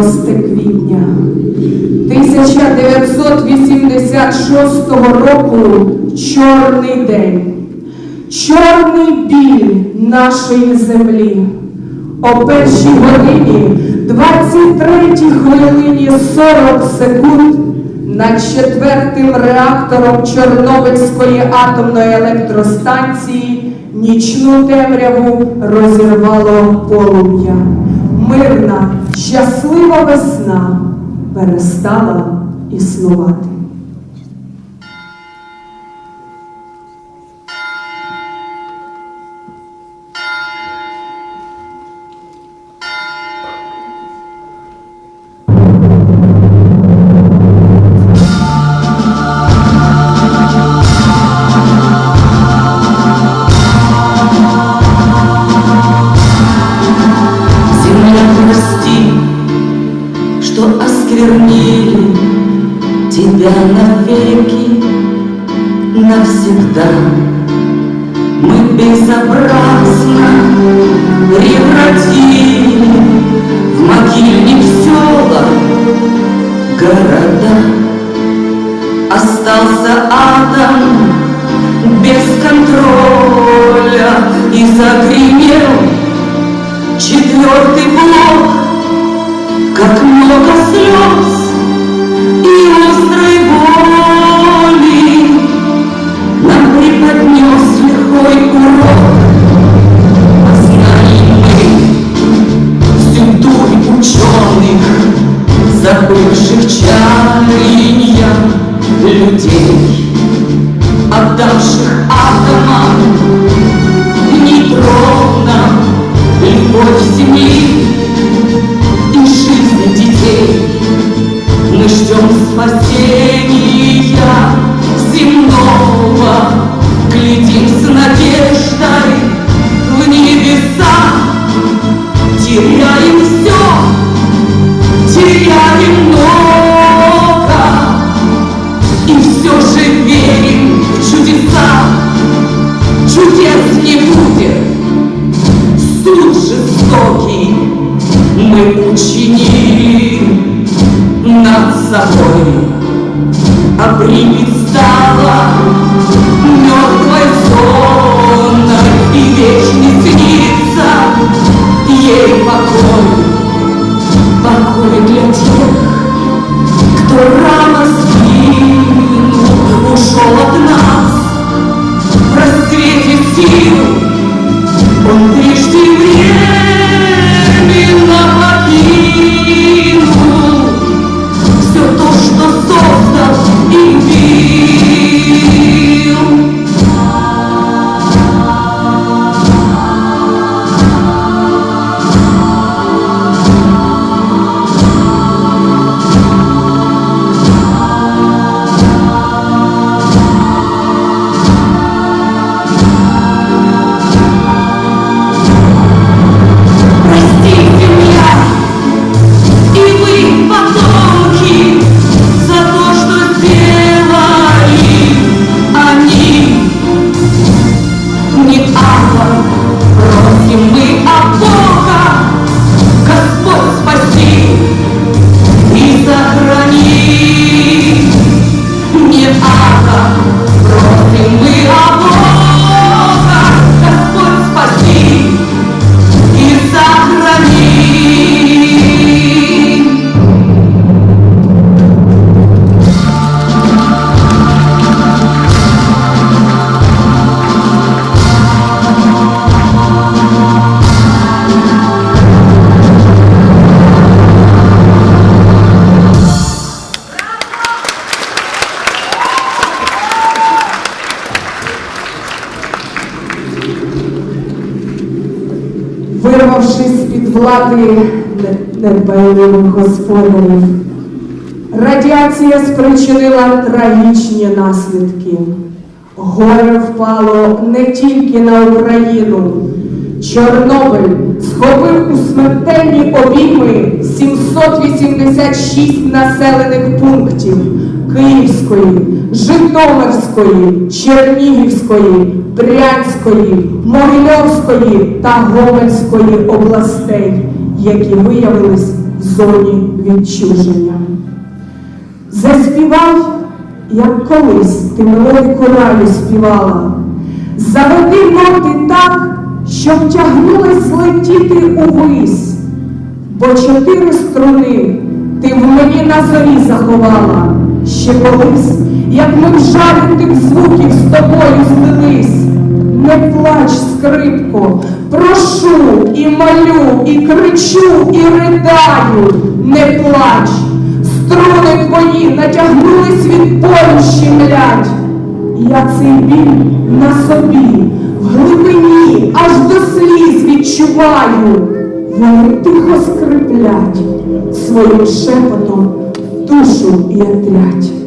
26 квітня 1986 року чорний день, чорний біль нашої землі. О першій годині 23 хвилині 40 секунд над четвертим реактором Чорнобильської атомної електростанції нічну темряву розірвало полум'я. Мирна, щаслива весна перестала існувати. Навеки, навсегда. Мы безобразно превратили в могильник села города. Остался атом без контроля и загремел Четвертый блок, как много слез забывших чаяния людей, отдавших атомам нейтронам любовь семьи и жизни детей. Мы ждем спасения А примет вирвавшись з-під влади не- недбайливих господарів. Радіація спричинила трагічні наслідки. Горе впало не тільки на Україну. Чорнобиль схопив у смертельні обійми 786 населених пунктів Київської, Житомирської, Чернігівської, Брянської, Могилевської та Гомельської областей, які виявились в зоні відчуження. Заспівай, як колись ти мелодику раю співала. Заведи ноти так, щоб тягнулись летіти увись, бо чотири струни ти в мені на зорі заховала. Ще колись, як ми в жарі тих звуків з тобою. Не плач, скрипко, прошу і молю, і кричу, і ридаю, не плач. Струни твої натягнулись від болю щемлять. Я цей біль на собі, в глибині, аж до сліз відчуваю. Вони тихо скриплять своїм шепотом душу і отрять.